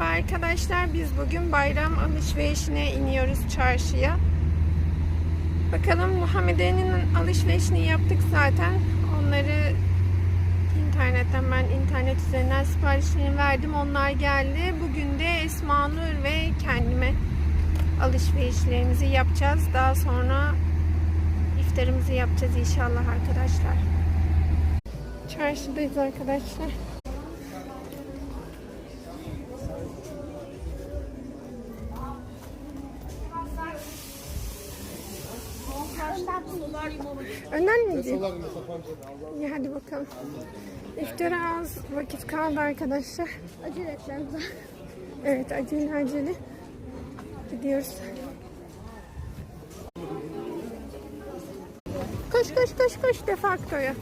Merhaba arkadaşlar. Biz bugün bayram alışverişine iniyoruz çarşıya. Bakalım Muhammediye'nin alışverişini yaptık zaten. Onları internetten ben internet üzerinden siparişlerini verdim. Onlar geldi. Bugün de Esma Nur ve kendime alışverişlerimizi yapacağız. Daha sonra iftarımızı yapacağız inşallah arkadaşlar. Çarşıdayız arkadaşlar. Önden mi gideyim? İyi hadi bakalım. İftara az vakit kaldı arkadaşlar. Acele edeceğim. Evet acele acele gidiyoruz. Koş koş koş koş defaktoya.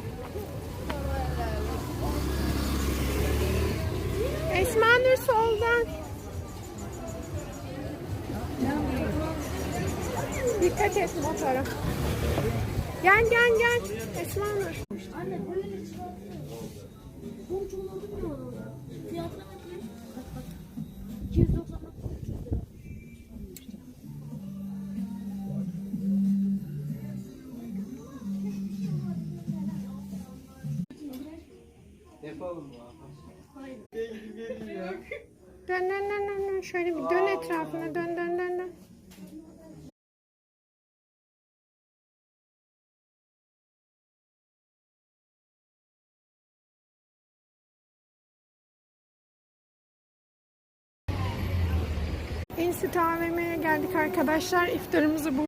Esma Nur soldan. Dikkat et motora. Gel gel gel. Esma Nur. Anne böyle çıkartıyor. Borcum oldu mu orada? Fiyatına bakayım. Bak bak. 290 bak. 300 lira. Yapalım mı? Dön dön dön dön dön. Şöyle bir dön etrafına dön dön dön. Enstitü AVM'ye geldik arkadaşlar. İftarımızı bu